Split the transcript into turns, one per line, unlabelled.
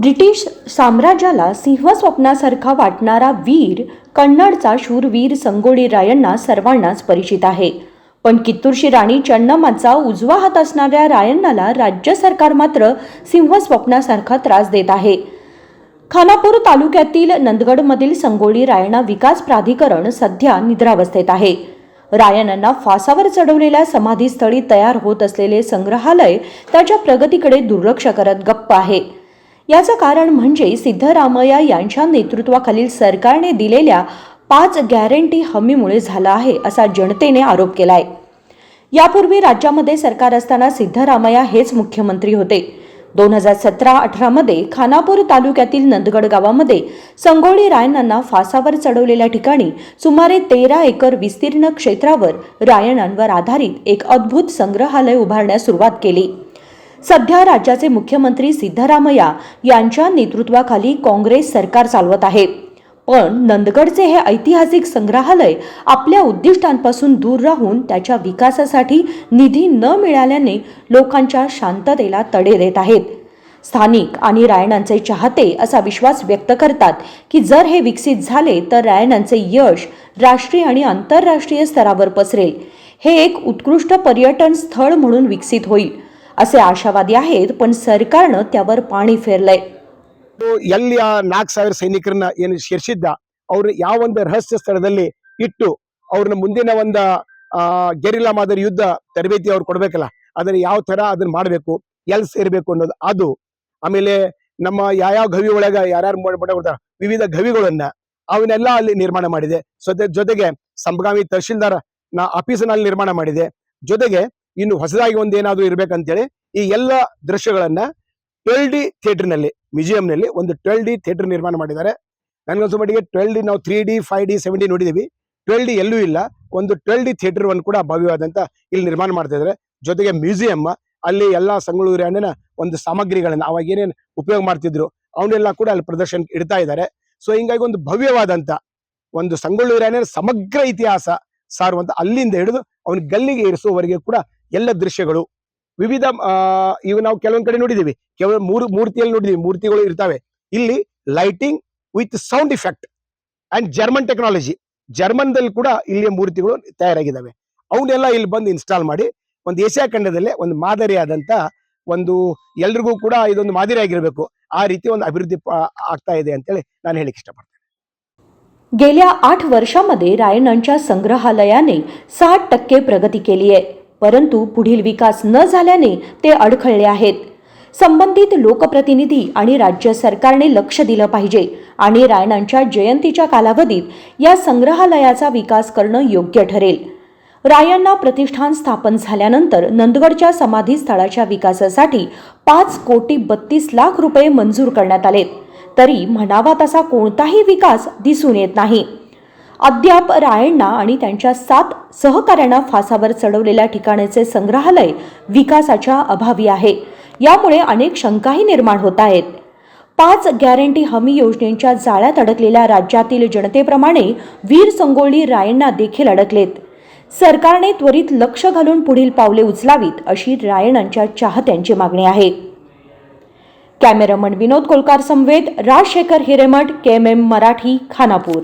British साम्राज्याला सिंह स्वप्नासारखा वाटणारा वीर कन्नडचा शूरवीर संगोळी रायण्णा सर्वांनाच परिचित आहे. पण कित्तूरची राणी चन्नम्माचा उजवा हात असणाऱ्या रायण्णाला राज्य सरकार मात्र सिंह स्वप्नासारखा त्रास देत आहे. खानापूर तालुक्यातील नंदगडमधील संगोळी रायणा विकास प्राधिकरण सध्या निद्रावस्थेत आहे. रायणांना फासावर चढवलेल्या समाधीस्थळी तयार होत असलेले संग्रहालय त्याच्या प्रगतीकडे दुर्लक्ष करत गप्प आहे. याचं कारण म्हणजे सिद्धरामय्या यांच्या नेतृत्वाखालील सरकारने दिलेल्या पाच गॅरंटी हमीमुळे झाला आहे असा जनतेने आरोप केलाय. यापूर्वी राज्यामध्ये सरकार असताना सिद्धरामय्या हेच मुख्यमंत्री होते. दोन हजार सतरा अठरामध्ये खानापूर तालुक्यातील नंदगड गावामध्ये संगोळी रायणांना फासावर चढवलेल्या ठिकाणी सुमारे तेरा एकर विस्तीर्ण क्षेत्रावर रायणांवर आधारित एक अद्भुत संग्रहालय उभारण्यास सुरुवात केली. सध्या राज्याचे मुख्यमंत्री सिद्धरामय्या यांच्या नेतृत्वाखाली काँग्रेस सरकार चालवत आहे. पण नंदगडचे हे ऐतिहासिक संग्रहालय आपल्या उद्दिष्टांपासून दूर राहून त्याच्या विकासासाठी निधी न मिळाल्याने लोकांच्या शांततेला तडे देत आहेत. स्थानिक आणि रायणांचे चाहते असा विश्वास व्यक्त करतात की जर हे विकसित झाले तर रायणांचे यश राष्ट्रीय आणि आंतरराष्ट्रीय स्तरावर पसरेल. हे एक उत्कृष्ट पर्यटन स्थळ म्हणून विकसित होईल. असे आशावादी आहेत पण सरकारनं त्यावर पाणी फेरलंय
ಅದು ಎಲ್ಲಿ ಆ ನಾಲ್ಕು ಸಾವಿರ ಸೈನಿಕರನ್ನ ಏನು ಸೇರಿಸಿದ್ದ ಅವ್ರು ಯಾವ ಒಂದು ರಹಸ್ಯ ಸ್ಥಳದಲ್ಲಿ ಇಟ್ಟು ಅವ್ರನ್ನ ಮುಂದಿನ ಒಂದು ಆ ಗೆರಿಲ್ಲಾ ಮಾದರಿ ಯುದ್ಧ ತರಬೇತಿ ಅವ್ರು ಕೊಡ್ಬೇಕಲ್ಲ ಅದನ್ನ ಯಾವ ತರ ಅದನ್ನ ಮಾಡ್ಬೇಕು ಎಲ್ಲಿ ಸೇರ್ಬೇಕು ಅನ್ನೋದು ಅದು ಆಮೇಲೆ ನಮ್ಮ ಯಾವ್ಯಾವ ಗವಿ ಒಳಗ ಯಾರ್ಯಾರು ಮಾಡ್ಬಿಡ್ತಾರ ವಿವಿಧ ಗವಿಗಳನ್ನ ಅವನ್ನೆಲ್ಲ ಅಲ್ಲಿ ನಿರ್ಮಾಣ ಮಾಡಿದೆ ಜೊತೆ ಜೊತೆಗೆ ಸಂಬಗಾಮಿ ತಹಶೀಲ್ದಾರ್ ನಾ ಆಫೀಸಿನಲ್ಲಿ ನಿರ್ಮಾಣ ಮಾಡಿದೆ ಜೊತೆಗೆ ಇನ್ನು ಹೊಸದಾಗಿ ಒಂದ್ ಏನಾದ್ರು ಇರ್ಬೇಕಂತೇಳಿ ಈ ಎಲ್ಲ ದೃಶ್ಯಗಳನ್ನ ಟ್ವೆಲ್ ಡಿ ಥಿಯೇಟರ್ನಲ್ಲಿ, ಮ್ಯೂಸಿಯಂನಲ್ಲಿ ಒಂದು ಟ್ವೆಲ್ ಡಿ ಥಿಯೇಟರ್ ನಿರ್ಮಾಣ ಮಾಡಿದ್ದಾರೆ. ನನಗನ್ಸೋ ಮಟ್ಟಿಗೆ ಟ್ವೆಲ್ ಡಿ ನಾವು three D, five D, seven D ನೋಡಿದೀವಿ. ಟ್ವೆಲ್ ಡಿ ಎಲ್ಲೂ ಇಲ್ಲ. ಒಂದು ಟ್ವೆಲ್ ಡಿ ಥಿಯೇಟರ್ ಒಂದು ಕೂಡ ಭವ್ಯವಾದಂತ ಇಲ್ಲಿ ನಿರ್ಮಾಣ ಮಾಡ್ತಾ ಇದ್ದಾರೆ. ಜೊತೆಗೆ ಮ್ಯೂಸಿಯಂ, ಅಲ್ಲಿ ಎಲ್ಲಾ ಸಂಗಳೂರು ಹಣ್ಣಿನ ಒಂದು ಸಾಮಗ್ರಿಗಳನ್ನ ಅವಾಗ ಏನೇನು ಉಪಯೋಗ ಮಾಡ್ತಿದ್ರು ಅವನ್ನೆಲ್ಲ ಕೂಡ ಅಲ್ಲಿ ಪ್ರದರ್ಶನ ಇಡ್ತಾ ಇದ್ದಾರೆ. ಸೊ, ಹಿಂಗಾಗಿ ಒಂದು ಭವ್ಯವಾದಂತ ಒಂದು ಸಂಗೊಳ್ಳೂರು ರಾಯಣ್ಣನ ಸಮಗ್ರ ಇತಿಹಾಸ ಸಾರುವಂತ ಅಲ್ಲಿಂದ ಹಿಡಿದು ಅವನ ಗಲ್ಲಿಗೆ ಇರಿಸುವವರೆಗೆ ಕೂಡ ಎಲ್ಲ ದೃಶ್ಯಗಳು ವಿವಿಧ ಆ, ಇವು ನಾವು ಕೆಲವೊಂದ್ ಕಡೆ ನೋಡಿದೀವಿ ಕೇವಲ ಮೂರು ಮೂರ್ತಿಯಲ್ಲಿ ನೋಡಿದೀವಿ ಮೂರ್ತಿಗಳು ಇರ್ತಾವೆ ಇಲ್ಲಿ lighting with sound effect and German technology ಜರ್ಮನ್ದಲ್ಲಿ ಕೂಡ ಇಲ್ಲಿಯ ಮೂರ್ತಿಗಳು ತಯಾರಾಗಿದ್ದಾವೆ ಅವನ್ನೆಲ್ಲ ಇಲ್ಲಿ ಬಂದು ಇನ್ಸ್ಟಾಲ್ ಮಾಡಿ ಒಂದು ಏಷ್ಯಾ ಖಂಡದಲ್ಲೇ ಒಂದು ಮಾದರಿಯಾದಂತ ಒಂದು ಎಲ್ರಿಗೂ ಕೂಡ ಇದೊಂದು ಮಾದರಿ ಆಗಿರ್ಬೇಕು ಆ ರೀತಿ ಒಂದು ಅಭಿವೃದ್ಧಿ ಪ- ಆಗ್ತಾ ಇದೆ ಅಂತೇಳಿ ನಾನು ಹೇಳಿಕ್ ಇಷ್ಟಪಡ್ತೇನೆ
गेल्या आठ वर्षामध्ये रायण्णांच्या संग्रहालयाने साठ टक्के प्रगती केली आहे परंतु पुढील विकास न झाल्याने ते अडखळले आहेत. संबंधित लोकप्रतिनिधी आणि राज्य सरकारने लक्ष दिलं पाहिजे आणि रायणांच्या जयंतीच्या कालावधीत या संग्रहालयाचा विकास करणं योग्य ठरेल. रायांना प्रतिष्ठान स्थापन झाल्यानंतर नंदगडच्या समाधी स्थळाच्या विकासासाठी पाच कोटी बत्तीस लाख रुपये मंजूर करण्यात आलेत. तरी म्हणावा तसा कोणताही विकास दिसून येत नाही. अद्याप रायण्णा आणि त्यांच्या सात सहकाऱ्यांना फासावर चढवलेल्या ठिकाणाचे संग्रहालय विकासाच्या अभावी आहे. यामुळे अनेक शंकाही निर्माण होत आहेत. पाच गॅरंटी हमी योजनेच्या जाळ्यात अडकलेल्या राज्यातील जनतेप्रमाणे वीर संगोळी रायण्णा देखील अडकलेत. सरकारने त्वरित लक्ष घालून पुढील पावले उचलावीत अशी रायणांच्या चाहत्यांची मागणी आहे. कॅमेरामन विनोद कोलकार समवेत Rajshekhar Hiremath K M M Marathi Khanapur.